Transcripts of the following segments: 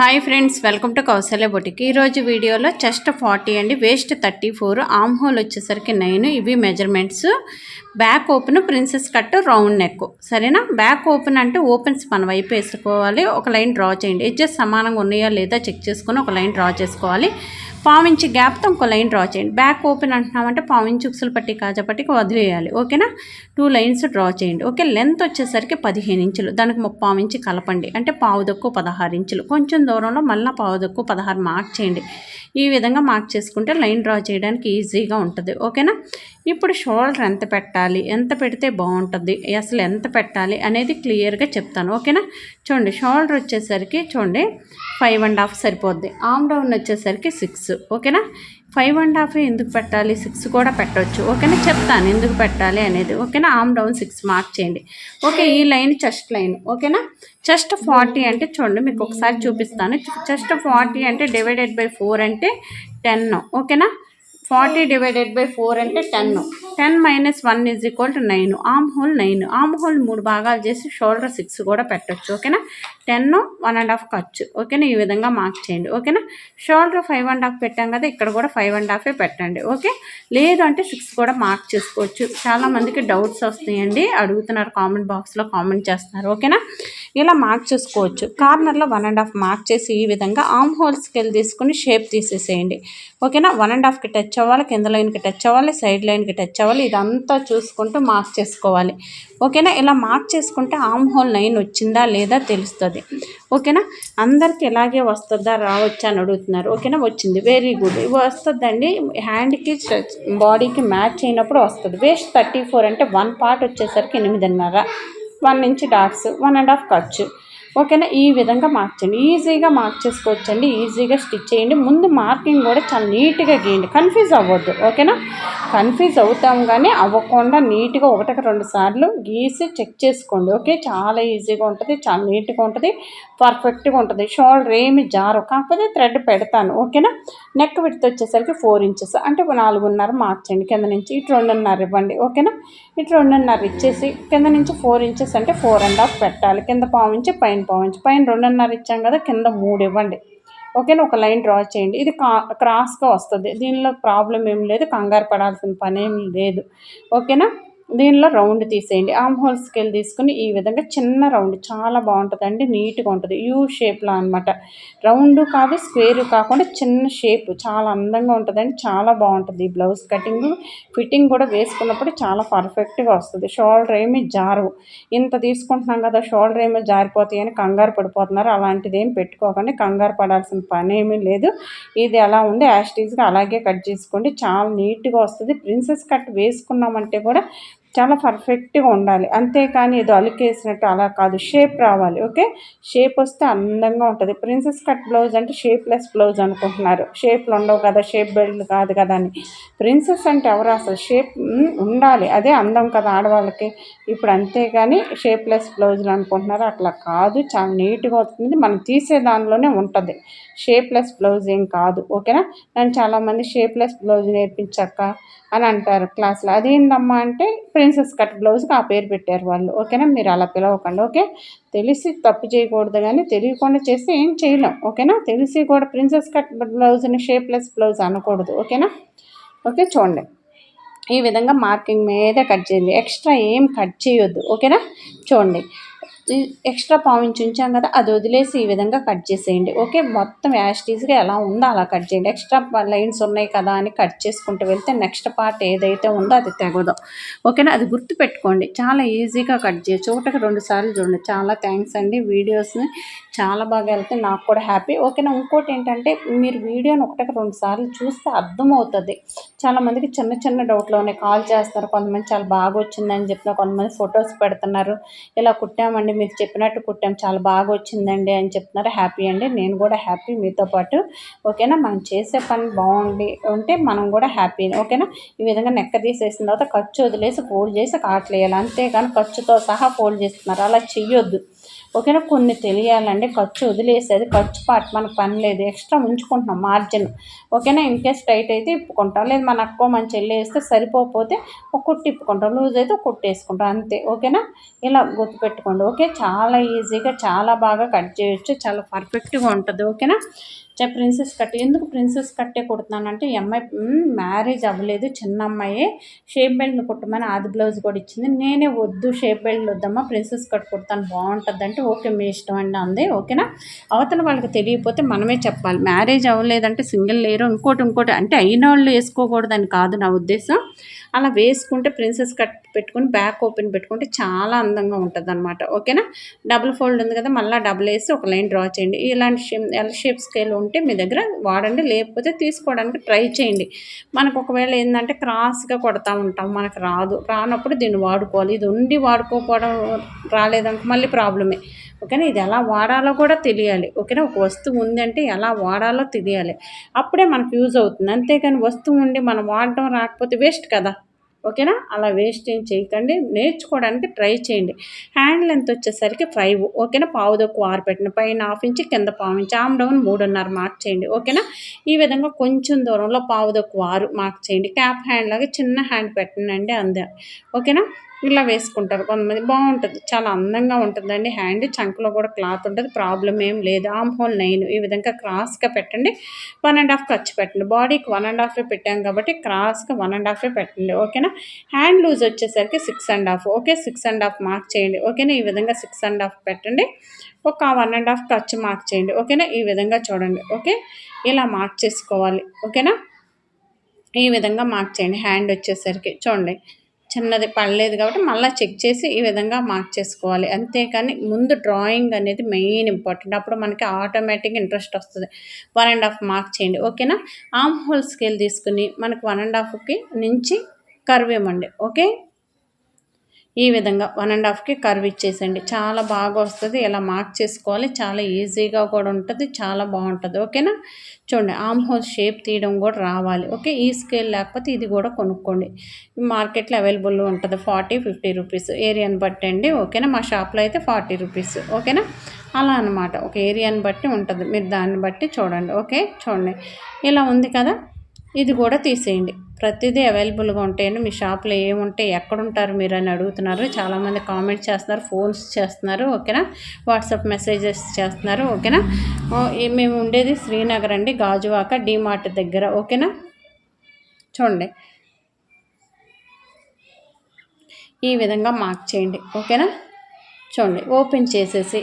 Hi friends welcome to Kausalya బొటికి ఈరోజు వీడియోలో chest forty అండి. Waist thirty four armhole వచ్చేసరికి నైన్ ఇవి measurements back open princess cut round neck సరేనా? Back open అంటే opens మన వైపు వేసుకోవాలి. ఒక లైన్ డ్రా చేయండి. ఎడ్జెస్ సమానంగా ఉన్నాయా లేదా చెక్ చేసుకొని ఒక లైన్ డ్రా చేసుకోవాలి. పావించి గ్యాప్తో ఇంకో లైన్ డ్రా చేయండి. బ్యాక్ ఓపెన్ అంటున్నామంటే పావించి ఉక్సులు పట్టి కాజా పట్టికి వదిలేయాలి. ఓకేనా? టూ లైన్స్ డ్రా చేయండి. ఓకే లెంత్ వచ్చేసరికి పదిహేను ఇంచులు. దానికి ముప్పావు ఇంచి కలపండి. అంటే పావు దక్కు పదహారు ఇంచులు. కొంచెం దూరంలో మళ్ళీ పావు దక్కు పదహారు మార్క్ చేయండి. ఈ విధంగా మార్క్ చేసుకుంటే లైన్ డ్రా చేయడానికి ఈజీగా ఉంటుంది. ఓకేనా ఇప్పుడు షోల్డర్ ఎంత పెట్టాలి? ఎంత పెడితే బాగుంటుంది? అసలు ఎంత పెట్టాలి? అనేది క్లియర్గా చెప్తాను. ఓకేనా చూడండి షోల్డర్ వచ్చేసరికి చూడండి ఫైవ్ అండ్ హాఫ్ సరిపోద్ది. ఆమ్ డౌన్ వచ్చేసరికి సిక్స్ ఓకేనా ఫైవ్ అండ్ హాఫ్ ఎందుకు పెట్టాలి? సిక్స్ కూడా పెట్టవచ్చు ఓకేనా చెప్తాను ఎందుకు పెట్టాలి అనేది. ఓకేనా ఆమ్ డౌన్ సిక్స్ మార్క్ చేయండి. ఓకే ఈ లైన్ చెస్ట్ లైన్ ఓకేనా జస్ట్ ఫార్టీ అంటే చూడండి మీకు ఒకసారి చూపిస్తాను. జస్ట్ ఫార్టీ అంటే డివైడెడ్ బై ఫోర్ అంటే టెన్ ఓకేనా? ఫార్టీ డివైడెడ్ బై ఫోర్ అంటే ten. Ten minus one is equal to nine. Armhole nine. Armhole మూడు భాగాలు చేసి షోల్డర్ సిక్స్ కూడా పెట్టచ్చు. ఓకేనా? టెన్ వన్ అండ్ హాఫ్ ఖర్చు. ఓకేనా? ఈ విధంగా మార్క్ చేయండి. ఓకేనా? షోల్డర్ ఫైవ్ అండ్ హాఫ్ పెట్టాం కదా ఇక్కడ కూడా ఫైవ్ అండ్ హాఫే పెట్టండి. ఓకే? లేదు అంటే సిక్స్ కూడా మార్క్ చేసుకోవచ్చు. చాలామందికి డౌట్స్ వస్తాయండి. అడుగుతున్నారు కామెంట్ బాక్స్లో కామెంట్ చేస్తున్నారు. ఓకేనా? ఇలా మార్క్ చేసుకోవచ్చు. కార్నర్లో వన్ అండ్ హాఫ్ మార్క్ చేసి ఈ విధంగా ఆమ్ హోల్ స్కేల్ తీసుకుని షేప్ తీసేసేయండి. ఓకేనా? వన్ అండ్ హాఫ్కి టచ్ అవ్వాలి కింద లైన్కి టచ్ అవ్వాలి సైడ్ లైన్కి టచ్ అవ్వాలి. ఇదంతా చూసుకుంటూ మార్క్ చేసుకోవాలి. ఓకేనా? ఇలా మార్క్ చేసుకుంటే ఆమ్ హోల్ లైన్ వచ్చిందా లేదా తెలుస్తుంది. ఓకేనా? అందరికి ఇలాగే వస్తుందా రావచ్చా అని అడుగుతున్నారు. ఓకేనా? వచ్చింది. వెరీ గుడ్ ఇవి వస్తుందండి. హ్యాండ్కి బాడీకి మ్యాచ్ అయినప్పుడు వస్తుంది. వేస్ట్ థర్టీ ఫోర్ అంటే వన్ పార్ట్ వచ్చేసరికి ఎనిమిదిన్నర. One inch dots one and half ఖర్చు ఓకేనా? ఈ విధంగా మార్చండి ఈజీగా మార్క్ చేసుకోవచ్చండి. ఈజీగా స్టిచ్ చేయండి. ముందు మార్కింగ్ కూడా చాలా నీట్గా గీయండి. కన్ఫ్యూజ్ అవ్వద్దు. ఓకేనా? కన్ఫ్యూజ్ అవుతాం కానీ అవ్వకుండా నీట్గా ఒకటికి రెండు సార్లు గీసి చెక్ చేసుకోండి. ఓకే? చాలా ఈజీగా ఉంటుంది. చాలా నీట్గా ఉంటుంది. పర్ఫెక్ట్గా ఉంటుంది. షోల్డర్ ఏమి జారు కాకపోతే థ్రెడ్ పెడతాను. ఓకేనా? నెక్ విడత వచ్చేసరికి ఫోర్ ఇంచెస్ అంటే నాలుగున్నర మార్చండి కింద నుంచి. ఇటు రెండున్నర ఇవ్వండి. ఓకేనా? ఇటు రెండున్నర ఇచ్చేసి కింద నుంచి ఫోర్ ఇంచెస్ అంటే ఫోర్ అండ్ హాఫ్ పెట్టాలి. కింద పావు ఇంచి పైన పావు ఇంచి. పైన రెండున్నర ఇచ్చాం కదా కింద మూడు ఇవ్వండి. ఓకేనా? ఒక లైన్ డ్రా చేయండి. ఇది కా క్రాస్గా వస్తుంది. దీనిలో ప్రాబ్లం ఏం లేదు కంగారు పడాల్సిన పని ఏం లేదు. ఓకేనా? దీనిలో రౌండ్ తీసేయండి. ఆమ్ హోల్ స్కేల్ తీసుకుని ఈ విధంగా చిన్న రౌండ్ చాలా బాగుంటుందండి. నీట్గా ఉంటుంది. యూ షేప్లో అనమాట రౌండ్ కాదు స్క్వేర్ కాకుండా చిన్న షేప్. చాలా అందంగా ఉంటుందండి. చాలా బాగుంటుంది. ఈ బ్లౌజ్ కటింగ్ ఫిట్టింగ్ కూడా వేసుకున్నప్పుడు చాలా పర్ఫెక్ట్గా వస్తుంది. షోల్డర్ ఏమి జారవు. ఇంత తీసుకుంటున్నాం కదా షోల్డర్ ఏమి జారిపోతాయి అని కంగారు పడిపోతున్నారు. అలాంటిది ఏం పెట్టుకోకండి. కంగారు పడాల్సిన పని ఏమీ లేదు. ఇది ఎలా ఉంది యాస్టీజ్గా అలాగే కట్ చేసుకోండి. చాలా నీట్గా వస్తుంది. ప్రిన్సెస్ కట్ వేసుకున్నామంటే కూడా చాలా పర్ఫెక్ట్గా ఉండాలి. అంతేకాని ఏదో అలికేసినట్టు అలా కాదు. షేప్ రావాలి ఓకే షేప్ వస్తే అందంగా ఉంటుంది. ప్రిన్సెస్ కట్ బ్లౌజ్ అంటే షేప్లెస్ బ్లౌజ్ అనుకుంటున్నారు. షేప్లు ఉండవు కదా షేప్ బెల్ట్ కాదు కదా అని. ప్రిన్సెస్ అంటే ఎవరు అసలు? షేప్ ఉండాలి. అదే అందం కదా ఆడవాళ్ళకి. ఇప్పుడు అంతేగాని షేప్లెస్ బ్లౌజులు అనుకుంటున్నారు. అట్లా కాదు. చాలా నీట్గా వస్తుంది. మనం తీసే దానిలోనే ఉంటుంది. షేప్లెస్ బ్లౌజ్ ఏం కాదు ఓకేనా నన్ను చాలామంది షేప్లెస్ బ్లౌజ్ నేర్పించాక అని అంటారు క్లాస్లో అదేందమ్మా అంటే ప్రిన్సెస్ కట్ బ్లౌజ్కి ఆ పేరు పెట్టారు వాళ్ళు. ఓకేనా? మీరు అలా పిలవకండి ఓకే? తెలిసి తప్పు చేయకూడదు కానీ తెలియకుండా చేస్తే ఏం చేయలేం ఓకేనా? తెలిసి కూడా ప్రిన్సెస్ కట్ బ్లౌజ్ని షేప్లెస్ బ్లౌజ్ అనకూడదు ఓకేనా? ఓకే చూడండి. ఈ విధంగా మార్కింగ్ మీదే కట్ చేయండి. ఎక్స్ట్రా ఏం కట్ చేయొద్దు ఓకేనా? చూడండి. ఎక్స్ట్రా పావించి ఉంచాం కదా అది వదిలేసి ఈ విధంగా కట్ చేసేయండి. ఓకే మొత్తం యాస్టీస్గా ఎలా ఉందో అలా కట్ చేయండి. ఎక్స్ట్రా లైన్స్ ఉన్నాయి కదా అని కట్ చేసుకుంటూ వెళ్తే నెక్స్ట్ పార్ట్ ఏదైతే ఉందో అది తెగదు. ఓకేనా అది గుర్తు పెట్టుకోండి చాలా ఈజీగా కట్ చేయొచ్చు ఒకటికి రెండు సార్లు చూడండి. చాలా థ్యాంక్స్ అండి వీడియోస్ని చాలా బాగా వెళ్తే నాకు కూడా హ్యాపీ ఓకేనా ఇంకోటి ఏంటంటే మీరు వీడియోని ఒకటికి రెండు సార్లు చూస్తే అర్థమవుతుంది. చాలామందికి చిన్న చిన్న డౌట్లోనే కాల్ చేస్తారు. కొంతమంది చాలా బాగా వచ్చిందని చెప్తున్నారు కొంతమంది ఫొటోస్ పెడుతున్నారు. ఇలా కుట్టామండి మీరు చెప్పినట్టు కుట్టాం చాలా బాగా వచ్చిందండి అని చెప్తున్నారు. హ్యాపీ అండి. నేను కూడా హ్యాపీ మీతో పాటు. ఓకేనా? మనం చేసే పని బాగుండి ఉంటే మనం కూడా హ్యాపీ. ఓకేనా? ఈ విధంగా నెక్క తీసేసిన తర్వాత ఖర్చు వదిలేసి ఫోల్డ్ చేసి కాట్లు అంతేగాని ఖర్చుతో సహా ఫోల్డ్ చేస్తున్నారు. అలా చెయ్యొద్దు. ఓకేనా? కొన్ని తెలియాలండి. ఖర్చు వదిలేసేది ఖర్చు పాటు మనకు పని లేదు. ఎక్స్ట్రా ఉంచుకుంటున్నాం మార్జిన్. ఓకేనా? ఇన్ కేస్ టైట్ అయితే ఇప్పుకుంటాం. లేదు మన అక్కో మంచి వెళ్ళేస్తే వేస్తే సరిపోతే ఒక కుట్టి ఇప్పుకుంటాం. లూజ్ అయితే ఒక కుట్టి వేసుకుంటాం. అంతే. ఓకేనా? ఇలా గుర్తుపెట్టుకోండి. ఓకే? చాలా ఈజీగా చాలా బాగా కట్ చేయొచ్చు. చాలా పర్ఫెక్ట్గా ఉంటుంది. ఓకేనా? ప్రిన్సెస్ కట్ ఎందుకు ప్రిన్సెస్ కట్టే కుడుతున్నానంటే ఈ అమ్మాయి మ్యారేజ్ అవ్వలేదు చిన్న అమ్మాయి షేప్ బెల్ట్ని కుట్టమని ఆది బ్లౌజ్ కూడా ఇచ్చింది. నేనే వద్దు షేప్ బెల్ట్ వద్దమ్మా ప్రిన్సెస్ కట్ కుడతాను బాగుంటుంది అంటే ఓకే మీ ఇష్టం అండి అంది. ఓకేనా? అవతల వాళ్ళకి తెలియకపోతే మనమే చెప్పాలి. మ్యారేజ్ అవ్వలేదంటే సింగిల్ లేరు ఇంకోటి ఇంకోటి అంటే అయిన వాళ్ళు వేసుకోకూడదని కాదు నా ఉద్దేశం. అలా వేసుకుంటే ప్రిన్సెస్ కట్ పెట్టుకుని బ్యాక్ ఓపెన్ పెట్టుకుంటే చాలా అందంగా ఉంటుంది అనమాట ఓకేనా? డబుల్ ఫోల్డ్ ఉంది కదా మళ్ళీ డబుల్ వేసి ఒక లైన్ డ్రా చేయండి. ఇలాంటి షేప్ ఎల్ షేప్ స్కేల్ ఉంటే మీ దగ్గర వాడండి లేకపోతే తీసుకోవడానికి ట్రై చేయండి. మనకు ఒకవేళ ఏంటంటే క్రాస్గా కొడతా ఉంటాం మనకు రాదు. రానప్పుడు దీన్ని వాడుకోవాలి. ఇది ఉండి వాడుకోకపోవడం రాలేదనుకో మళ్ళీ ప్రాబ్లమే. ఓకేనా? ఇది ఎలా వాడాలో కూడా తెలియాలి. ఓకేనా? ఒక వస్తువు ఉందంటే ఎలా వాడాలో తెలియాలి. అప్పుడే మనకు యూజ్ అవుతుంది. అంతేకాని వస్తువు ఉండి మనం వాడటం రాకపోతే వేస్ట్ కదా. ఓకేనా? అలా వేస్ట్ ఏం చేయకండి. నేర్చుకోవడానికి ట్రై చేయండి. హ్యాండ్ లెంత్ వచ్చేసరికి ఫైవ్. ఓకేనా? పావు దొక్కు ఆరు పెట్టిన పైన హాఫ్ ఇంచ్ కింద పావు ఇంచ్. ఆమ్ డౌన్ మూడున్నర మార్క్ చేయండి. ఓకేనా? ఈ విధంగా కొంచెం దూరంలో పావు దొక్కు ఆరు మార్క్ చేయండి. క్యాప్ హ్యాండ్ లాగా చిన్న హ్యాండ్ పెట్టనండి అందే ఓకేనా? ఇలా వేసుకుంటారు. కొంతమంది బాగుంటుంది. చాలా అందంగా ఉంటుందండి. హ్యాండ్ చంకలో కూడా క్లాత్ ఉంటుంది. ప్రాబ్లం ఏం లేదు. ఆమ్ హోల్ నైన్ ఈ విధంగా క్రాస్గా పెట్టండి. వన్ అండ్ హాఫ్ ఖర్చు పెట్టండి. బాడీకి వన్ అండ్ హాఫే పెట్టాం కాబట్టి క్రాస్గా వన్ అండ్ హాఫే పెట్టండి. ఓకేనా? హ్యాండ్ లూజ్ వచ్చేసరికి six and half. Okay? Six and half mark చేయండి. ఓకేనా? ఈ విధంగా సిక్స్ అండ్ హాఫ్ పెట్టండి. ఒక వన్ అండ్ హాఫ్ ఖర్చు మార్క్ చేయండి. ఓకేనా? ఈ విధంగా చూడండి. ఓకే? ఇలా మార్క్ చేసుకోవాలి. ఓకేనా? ఈ విధంగా మార్క్ చేయండి. హ్యాండ్ వచ్చేసరికి చూడండి. చిన్నది పడలేదు కాబట్టి మళ్ళీ చెక్ చేసి ఈ విధంగా మార్క్ చేసుకోవాలి. అంతేకాని ముందు డ్రాయింగ్ అనేది మెయిన్ ఇంపార్టెంట్. అప్పుడు మనకి ఆటోమేటిక్ ఇంట్రెస్ట్ వస్తుంది. వన్ అండ్ హాఫ్ మార్క్ చేయండి. ఓకేనా? ఆమ్ హోల్ స్కేల్ తీసుకుని మనకు వన్ అండ్ హాఫ్కి నుంచి కర్వ్ ఇవ్వండి. ఓకే? ఈ విధంగా వన్ అండ్ హాఫ్కి కర్వ్ ఇచ్చేసండి. చాలా బాగా వస్తుంది. ఇలా మార్క్ చేసుకోవాలి? చాలా ఈజీగా కూడా ఉంటుంది. చాలా బాగుంటుంది. ఓకేనా? చూడండి ఆమ్ హోల్ షేప్ తీయడం కూడా రావాలి. ఓకే? ఈ స్కేల్ లేకపోతే ఇది కూడా కొనుక్కోండి. మార్కెట్లో అవైలబుల్ ఉంటుంది. ఫార్టీ ఫిఫ్టీ రూపీస్ ఏరియాని బట్టి అండి. ఓకేనా? మా షాప్లో అయితే ఫార్టీ రూపీస్ ఓకేనా? అలా అనమాట ఒక ఏరియాని బట్టి ఉంటుంది. మీరు దాన్ని బట్టి చూడండి. ఓకే? చూడండి. ఇలా ఉంది కదా? ఇది కూడా తీసేయండి. ప్రతిదీ అవైలబుల్గా ఉంటాయండి మీ షాప్లో ఏముంటాయి ఎక్కడుంటారు మీరు అని అడుగుతున్నారు. చాలామంది కామెంట్ చేస్తున్నారు ఫోన్స్ చేస్తున్నారు ఓకేనా? వాట్సాప్ మెసేజెస్ చేస్తున్నారు ఓకేనా? మేము ఉండేది శ్రీనగర్ అండి గాజువాక డీమార్ట్ దగ్గర ఓకేనా? చూడండి. ఈ విధంగా మార్క్ చేయండి ఓకేనా? చూడండి ఓపెన్ చేసేసి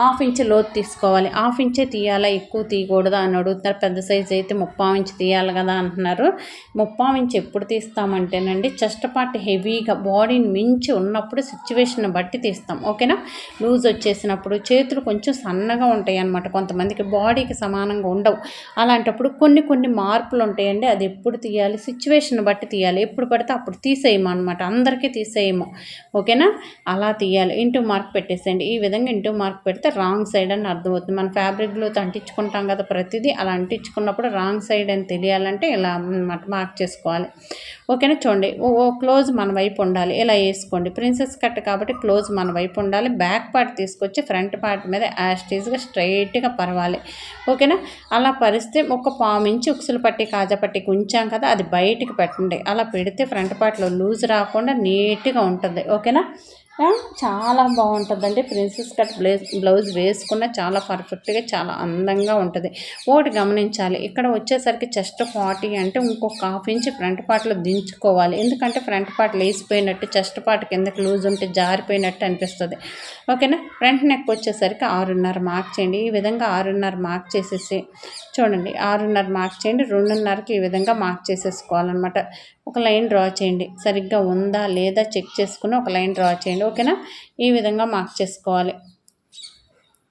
హాఫ్ ఇంచ్ లోతు తీసుకోవాలి. హాఫ్ ఇంచే తీయాలా? ఎక్కువ తీయకూడదా? అని అడుగుతున్నారు. పెద్ద సైజ్ అయితే ముప్పావు ఇంచ్ తీయాలి కదా అంటున్నారు. ముప్పావు ఇంచ్ ఎప్పుడు తీస్తామంటేనండి చెస్ట్ పార్ట్ హెవీగా బాడీని మించి ఉన్నప్పుడు సిచ్యువేషన్ బట్టి తీస్తాం. ఓకేనా? లూజ్ వచ్చేసినప్పుడు చేతులు కొంచెం సన్నగా ఉంటాయి అన్నమాట కొంతమందికి బాడీకి సమానంగా ఉండవు. అలాంటప్పుడు కొన్ని కొన్ని మార్పులు ఉంటాయండి. అది ఎప్పుడు తీయాలి? సిచ్యువేషన్ బట్టి తీయాలి. ఎప్పుడు పడితే అప్పుడు తీసేయము అనమాట అందరికీ తీసేయము. ఓకేనా? అలా తీయాలి. ఇంటూ మార్క్ పెట్టేసేయండి. ఈ విధంగా ఇంటూ మార్క్ పెడితే రాంగ్ సైడ్ అని అర్థమవుతుంది. మన ఫ్యాబ్రిక్లో అంటించుకుంటాం కదా ప్రతిదీ అలా అంటించుకున్నప్పుడు రాంగ్ సైడ్ అని తెలియాలంటే ఇలా అనమాట మార్క్ చేసుకోవాలి. ఓకేనా? చూడండి. ఓ క్లోజ్ మన వైపు ఉండాలి. ఇలా వేసుకోండి. ప్రిన్సెస్ కట్ కాబట్టి క్లోజ్ మన వైపు ఉండాలి. బ్యాక్ పార్ట్ తీసుకొచ్చి ఫ్రంట్ పార్ట్ మీద యాస్టీజ్గా స్ట్రైట్గా పరవాలి. ఓకేనా? అలా పరిస్తే ఒక పాము ఇంచి ఉక్సులు పట్టి కాజా పట్టికి ఉంచాం కదా అది బయటికి పెట్టండి. అలా పెడితే ఫ్రంట్ పార్ట్లో లూజ్ రాకుండా నీట్గా ఉంటుంది. ఓకేనా? చాలా బాగుంటుందండి. ప్రిన్సెస్ కట్ బ్లౌజ్ బ్లౌజ్ వేసుకున్న చాలా పర్ఫెక్ట్గా చాలా అందంగా ఉంటుంది. ఒకటి గమనించాలి ఇక్కడ వచ్చేసరికి చెస్ట్ ఫార్టీ అంటే ఇంకొక హాఫ్ ఇంచ్ ఫ్రంట్ పార్ట్లో దించుకోవాలి. ఎందుకంటే ఫ్రంట్ పార్ట్ లేసిపోయినట్టు చెస్ట్ పార్ట్ కిందకి లూజ్ ఉంటే జారిపోయినట్టు అనిపిస్తుంది. ఓకేనా? ఫ్రంట్ నెక్ వచ్చేసరికి ఆరున్నర మార్క్ చేయండి. ఈ విధంగా ఆరున్నర మార్క్ చేసేసి చూడండి ఆరున్నర మార్క్ చేయండి. రెండున్నరకి ఈ విధంగా మార్క్ చేసేసుకోవాలన్నమాట. ఒక లైన్ డ్రా చేయండి. సరిగ్గా ఉందా లేదా చెక్ చేసుకుని ఒక లైన్ డ్రా చేయండి. ఓకేనా? ఈ విధంగా మార్క్ చేసుకోవాలి.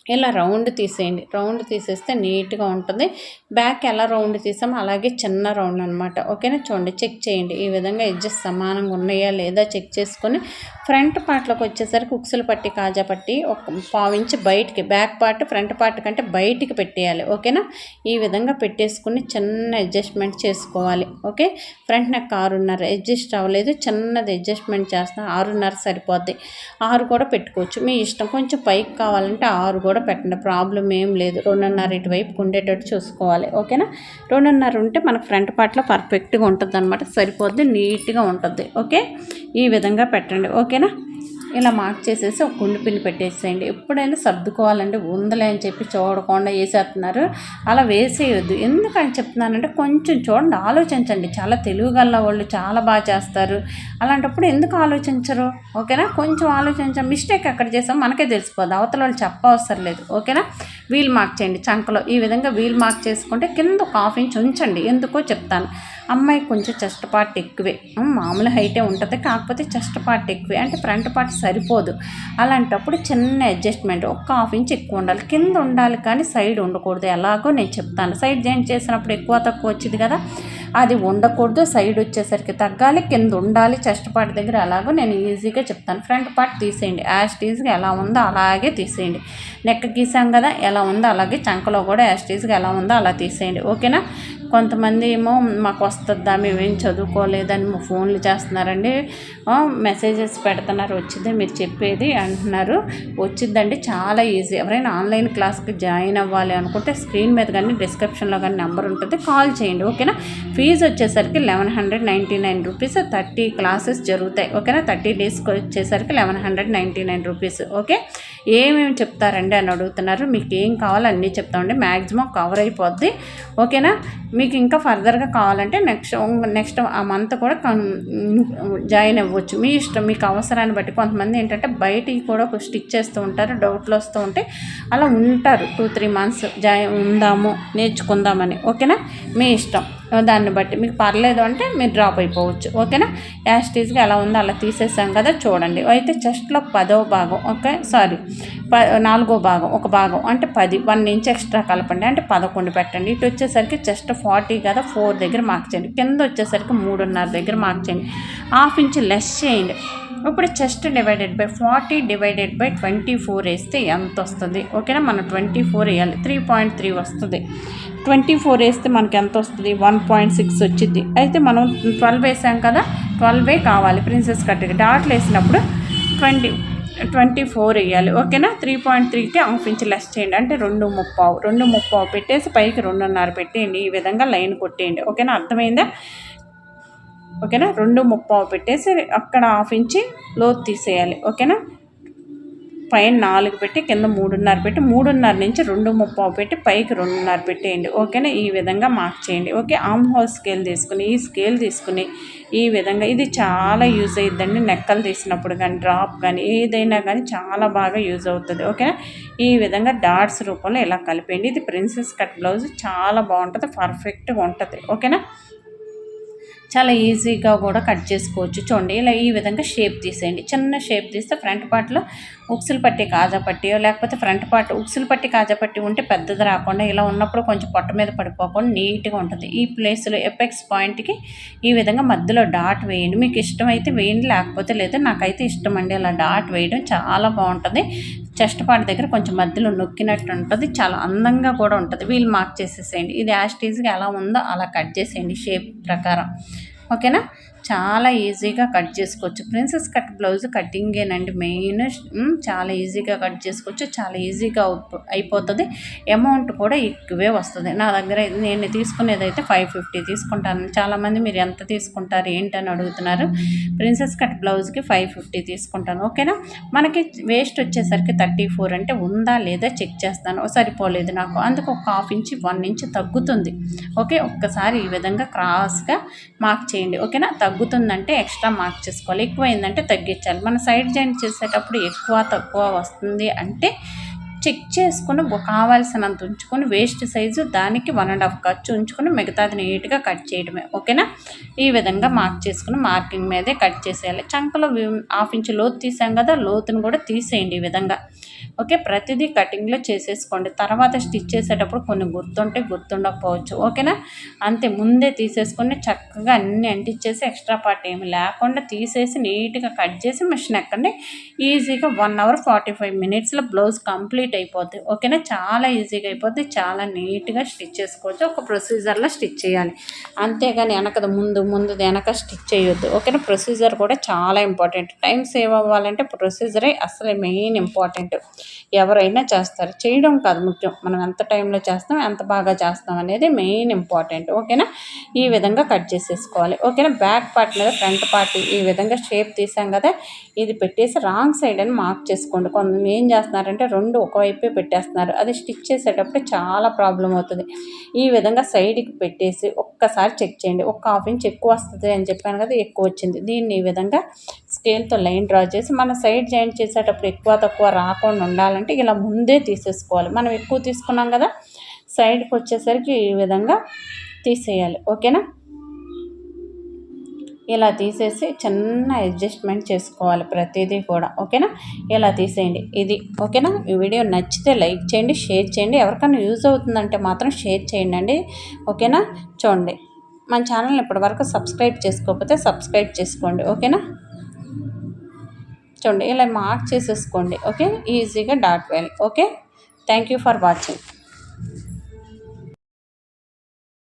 ఇలా రౌండ్ తీసేయండి. రౌండ్ తీసేస్తే నీట్గా ఉంటుంది. బ్యాక్ ఎలా రౌండ్ తీసామో అలాగే చిన్న రౌండ్ అనమాట ఓకేనా? చూడండి చెక్ చేయండి. ఈ విధంగా ఎడ్జెస్ సమానంగా ఉన్నాయా లేదా చెక్ చేసుకొని ఫ్రంట్ పార్ట్లోకి వచ్చేసరికి ఉక్సులు పట్టి కాజా పట్టి ఒక పావించి బయటికి బ్యాక్ పార్ట్ ఫ్రంట్ పార్ట్ కంటే బయటికి పెట్టేయాలి. ఓకేనా? ఈ విధంగా పెట్టేసుకుని చిన్న అడ్జస్ట్మెంట్ చేసుకోవాలి. ఓకే? ఫ్రంట్ నాకు ఆరున్నర. అడ్జస్ట్ అవ్వలేదు. చిన్నది అడ్జస్ట్మెంట్ చేస్తాను ఆరున్నర సరిపోద్ది. ఆరు కూడా పెట్టుకోవచ్చు. మీ ఇష్టం. కొంచెం పైకి కావాలంటే ఆరు కూడా పెట్టండి. ప్రాబ్లం ఏం లేదు. రెండున్నర ఇటువైపు ఉండేటట్టు చూసుకోవాలి. ఓకేనా? రెండున్నర ఉంటే మనకు ఫ్రంట్ పార్ట్లో పర్ఫెక్ట్గా ఉంటుంది అనమాట సరిపోద్ది నీట్గా ఉంటుంది. ఓకే? ఈ విధంగా పెట్టండి. ఓకేనా? ఇలా మార్క్ చేసేసి ఒక గుండు పిండి పెట్టేసేయండి. ఎప్పుడైనా సర్దుకోవాలంటే ఉందలే అని చెప్పి చూడకుండా వేసేస్తున్నారు. అలా వేసేయొద్దు. ఎందుకని చెప్తున్నానంటే కొంచెం చూడండి ఆలోచించండి. చాలా తెలుగుగల్ల వాళ్ళు చాలా బాగా చేస్తారు. అలాంటప్పుడు ఎందుకు ఆలోచించరు? ఓకేనా? కొంచెం ఆలోచించండి మిస్టేక్ ఎక్కడ చేసాం మనకే తెలిసిపోదు అవతల వాళ్ళు చెప్పవసరం లేదు. ఓకేనా? వీల్ మార్క్ చేయండి. చంకలో ఈ విధంగా వీల్ మార్క్ చేసుకుంటే కింద ఒక హాఫ్ ఇంచ్ ఉంచండి. ఎందుకో చెప్తాను. అమ్మాయి కొంచెం చెస్ట్ పార్ట్ ఎక్కువే మామూలు హైటే ఉంటుంది కాకపోతే చెస్ట్ పార్ట్ ఎక్కువే. అంటే ఫ్రంట్ పార్ట్ సరిపోదు. అలాంటప్పుడు చిన్న అడ్జస్ట్మెంట్ ఒక హాఫ్ ఇంచ్ ఎక్కువ ఉండాలి. కింద ఉండాలి కానీ సైడ్ ఉండకూడదు. ఎలాగో నేను చెప్తాను. సైడ్ జాయింట్ చేసినప్పుడు ఎక్కువ తక్కువ వచ్చింది కదా అది ఉండకూడదు. సైడ్ వచ్చేసరికి తగ్గాలి కింద ఉండాలి. చెస్ట్ పార్ట్ దగ్గర అలాగో నేను ఈజీగా చెప్తాను. ఫ్రంట్ పార్ట్ తీసేయండి. యాస్టీజ్గా ఎలా ఉందో అలాగే తీసేయండి. నెక్ గీసాం కదా ఎలా ఉందో అలాగే చంకలో కూడా యాస్టీజ్గా ఎలా ఉందో అలా తీసేయండి. ఓకేనా? కొంతమంది ఏమో మాకు వస్తుందా మేమేం చదువుకోలేదని మా ఫోన్లు చేస్తున్నారండి. మెసేజెస్ పెడుతున్నారు వచ్చిందే మీరు చెప్పేది అంటున్నారు. వచ్చిందండి చాలా ఈజీ ఎవరైనా ఆన్లైన్ క్లాస్కి జాయిన్ అవ్వాలి అనుకుంటే స్క్రీన్ మీద కానీ డిస్క్రిప్షన్లో కానీ నెంబర్ ఉంటుంది కాల్ చేయండి ఓకేనా? ఫీజు వచ్చేసరికి eleven hundred ninety nine rupees thirty classes జరుగుతాయి ఓకేనా? థర్టీ డేస్కి వచ్చేసరికి eleven hundred ninety nine rupees okay? ఏమేమి చెప్తారండి అని అడుగుతున్నారు. మీకు ఏం కావాలో అన్నీ చెప్తామండి. మ్యాక్సిమం కవర్ అయిపోద్ది. ఓకేనా? మీకు ఇంకా ఫర్దర్గా కావాలంటే నెక్స్ట్ నెక్స్ట్ ఆ మంత్ కూడా కన్- జాయిన్ అవ్వచ్చు. మీ ఇష్టం మీకు అవసరాన్ని బట్టి. కొంతమంది ఏంటంటే బయటికి కూడా స్టిచ్ చేస్తూ ఉంటారు డౌట్లు వస్తూ ఉంటే అలా ఉంటారు. టూ త్రీ మంత్స్ జాయిన్ ఉందాము నేర్చుకుందామని. ఓకేనా? మీ ఇష్టం. దాన్ని బట్టి మీకు పర్లేదు అంటే మీరు డ్రాప్ అయిపోవచ్చు. ఓకేనా యాస్టీస్గా ఎలా ఉందో అలా తీసేసాం కదా చూడండి. అయితే చెస్ట్లో పదో భాగం ఓకే సారీ ప నాలుగో భాగం ఒక భాగం అంటే పది వన్ ఇంచ్ ఎక్స్ట్రా కలపండి. అంటే పదకొండు పెట్టండి. ఇటు వచ్చేసరికి చెస్ట్ ఫార్టీ కదా ఫోర్ దగ్గర మార్క్ చేయండి. కింద వచ్చేసరికి మూడున్నర దగ్గర మార్క్ చేయండి. హాఫ్ ఇంచ్ లెస్ చేయండి. ఇప్పుడు chest divided by forty divided by twenty four వేస్తే ఎంత వస్తుంది? ఓకేనా? మనం ట్వంటీ ఫోర్ వేయాలి. త్రీ పాయింట్ త్రీ వస్తుంది. ట్వంటీ ఫోర్ వేస్తే మనకి ఎంత వస్తుంది? వన్ పాయింట్ సిక్స్ వచ్చింది అయితే మనం ట్వెల్వ్ వేసాం కదా ట్వెల్వే కావాలి ప్రిన్సెస్ కట్కి డాట్లు వేసినప్పుడు ట్వంటీ ట్వంటీ ఫోర్ వేయాలి. ఓకేనా? త్రీ పాయింట్ త్రీకి హాఫ్ ఇంచ్ లెస్ చేయండి. అంటే రెండు ముప్పావు. రెండు ముప్పావు పెట్టేసి పైకి రెండున్నర పెట్టేయండి. ఈ విధంగా లైన్ కొట్టేయండి. ఓకేనా? అర్థమైందా? ఓకేనా? రెండు ముప్పావు పెట్టేసి అక్కడ హాఫ్ ఇంచి లోతు తీసేయాలి. ఓకేనా? పైన నాలుగు పెట్టి కింద మూడున్నర పెట్టి మూడున్నర నుంచి రెండు ముప్పావు పెట్టి పైకి రెండున్నర పెట్టేయండి. ఓకేనా? ఈ విధంగా మార్క్ చేయండి. ఓకే? ఆమ్ హోల్ స్కేల్ తీసుకుని ఈ స్కేల్ తీసుకుని ఈ విధంగా ఇది చాలా యూజ్ అవుతుందండి నెక్కలు తీసినప్పుడు కానీ డ్రాప్ కానీ ఏదైనా కానీ చాలా బాగా యూజ్ అవుతుంది. ఓకేనా? ఈ విధంగా డాట్స్ రూపంలో ఇలా కలిపేయండి. ఇది ప్రిన్సెస్ కట్ బ్లౌజ్ చాలా బాగుంటుంది. పర్ఫెక్ట్గా ఉంటుంది. ఓకేనా? చాలా ఈజీగా కూడా కట్ చేసుకోవచ్చు. చూడండి ఇలా ఈ విధంగా షేప్ తీసేయండి. చిన్న షేప్ తీస్తే ఫ్రంట్ పార్ట్లో ఉక్సులు పట్టి కాజా పట్టి లేకపోతే ఫ్రంట్ పార్ట్ ఉక్సులు పట్టి కాజా పట్టి ఉంటే పెద్దది రాకుండా ఇలా ఉన్నప్పుడు కొంచెం పొట్ట మీద పడిపోకుండా నీట్గా ఉంటుంది. ఈ ప్లేస్లో ఎపెక్స్ పాయింట్కి ఈ విధంగా మధ్యలో డాట్ వేయండి. మీకు ఇష్టమైతే వేయండి లేకపోతే లేదు. నాకైతే ఇష్టం అండి అలా డాట్ వేయడం. చాలా బాగుంటుంది. చెస్ట్ పార్ట్ దగ్గర కొంచెం మధ్యలో నొక్కినట్టు ఉంటుంది. చాలా అందంగా కూడా ఉంటుంది. వీళ్ళు మార్క్ చేసేసేయండి. ఇది యాస్టీజ్గా ఎలా ఉందో అలా కట్ చేసేయండి షేప్ ప్రకారం. ఓకేనా? చాలా ఈజీగా కట్ చేసుకోవచ్చు. ప్రిన్సెస్ కట్ బ్లౌజ్ కటింగేనండి మెయిన్. చాలా ఈజీగా కట్ చేసుకోవచ్చు. చాలా ఈజీగా అయిపోతుంది. అమౌంట్ కూడా ఎక్కువే వస్తుంది. నా దగ్గర నేను తీసుకునేది అయితే ఫైవ్ ఫిఫ్టీ తీసుకుంటాను. చాలామంది మీరు ఎంత తీసుకుంటారు ఏంటని అడుగుతున్నారు. ప్రిన్సెస్ కట్ బ్లౌజ్కి ఫైవ్ ఫిఫ్టీ తీసుకుంటాను. ఓకేనా? మనకి వేస్ట్ వచ్చేసరికి థర్టీ ఫోర్ అంటే ఉందా లేదా చెక్ చేస్తాను. సరిపోలేదు నాకు. అందుకు ఒక హాఫ్ ఇంచ్ వన్ ఇంచ్ తగ్గుతుంది. ఓకే? ఒక్కసారి ఈ విధంగా క్రాస్గా మార్క్ చేయండి. ఓకేనా? తగ్గుతుందంటే ఎక్స్ట్రా మార్క్ చేసుకోవాలి. ఎక్కువ అయిందంటే తగ్గించాలి. మన సైడ్ జాయింట్ చేసేటప్పుడు ఎక్కువ తక్కువ వస్తుంది అంటే చెక్ చేసుకుని కావాల్సినంత ఉంచుకొని వేస్ట్ సైజు దానికి వన్ అండ్ హాఫ్ ఖర్చు ఉంచుకొని మిగతాది నీట్గా కట్ చేయడమే. ఓకేనా? ఈ విధంగా మార్క్ చేసుకుని మార్కింగ్ మీదే కట్ చేసేయాలి. చంకలో హాఫ్ ఇంచ్ లోతు తీసాం కదా లోతును కూడా తీసేయండి ఈ విధంగా. ఓకే ప్రతిదీ కటింగ్లో చేసేసుకోండి. తర్వాత స్టిచ్ చేసేటప్పుడు కొన్ని గుర్తుంటే గుర్తుండకపోవచ్చు. ఓకేనా? అంతే ముందే తీసేసుకొని చక్కగా అన్ని అంటించేసి ఎక్స్ట్రా పార్ట్ ఏమి లేకుండా తీసేసి నీట్గా కట్ చేసి మిషన్ ఎక్కండి. ఈజీగా వన్ అవర్ ఫార్టీ ఫైవ్ మినిట్స్లో బ్లౌజ్ కంప్లీట్ అయిపోద్ది. ఓకేనా? చాలా ఈజీగా అయిపోద్ది. చాలా నీట్గా స్టిచ్ చేసుకోవచ్చు. ఒక ప్రొసీజర్లో స్టిచ్ చేయాలి. అంతేగాని వెనకది ముందు ముందు వెనక స్టిచ్ చేయొద్దు. ఓకేనా? ప్రొసీజర్ కూడా చాలా ఇంపార్టెంట్. టైం సేవ్ అవ్వాలంటే ప్రొసీజరే అసలు మెయిన్ ఇంపార్టెంట్. ఎవరైనా చేస్తారు. చేయడం కాదు ముఖ్యం. మనం ఎంత టైంలో చేస్తాం ఎంత బాగా చేస్తాం అనేది మెయిన్ ఇంపార్టెంట్. ఓకేనా? ఈ విధంగా కట్ చేసేసుకోవాలి. ఓకేనా? బ్యాక్ పార్ట్ మీద ఫ్రంట్ పార్ట్ ఈ విధంగా షేప్ తీసాం కదా ఇది పెట్టేసి రాంగ్ సైడ్ అని మార్క్ చేసుకోండి. కొంత ఏం చేస్తున్నారంటే రెండు ఒకవైపే పెట్టేస్తున్నారు. అది స్టిచ్ చేసేటప్పుడు చాలా ప్రాబ్లం అవుతుంది. ఈ విధంగా సైడ్కి పెట్టేసి ఒక్కసారి చెక్ చేయండి. ఒక హాఫ్ ఇంచ్ ఎక్కువ వస్తుంది అని చెప్పాను కదా ఎక్కువ వచ్చింది. దీన్ని ఈ విధంగా స్కేల్తో లైన్ డ్రా చేసి మన సైడ్ జాయింట్ చేసేటప్పుడు ఎక్కువ తక్కువ రాకుండా ఉండాలంటే ఇలా ముందే తీసేసుకోవాలి. మనం ఎక్కువ తీసుకున్నాం కదా సైడ్కి వచ్చేసరికి ఈ విధంగా తీసేయాలి. ఓకేనా? ఇలా తీసేసి చిన్న అడ్జస్ట్మెంట్ చేసుకోవాలి ప్రతిదీ కూడా. ఓకేనా? ఇలా తీసేయండి. ఇది ఓకేనా? ఈ వీడియో నచ్చితే లైక్ చేయండి షేర్ చేయండి. ఎవరికైనా యూజ్ అవుతుందంటే మాత్రం షేర్ చేయండి అండి. ఓకేనా? చూడండి. మన ఛానల్ని ఇప్పటివరకు సబ్స్క్రైబ్ చేసుకోకపోతే సబ్స్క్రైబ్ చేసుకోండి. ఓకేనా? చూడండి ఇలా మార్క్ చేసేసుకోండి. ఓకే ఈజీగా dot well okay thank you for watching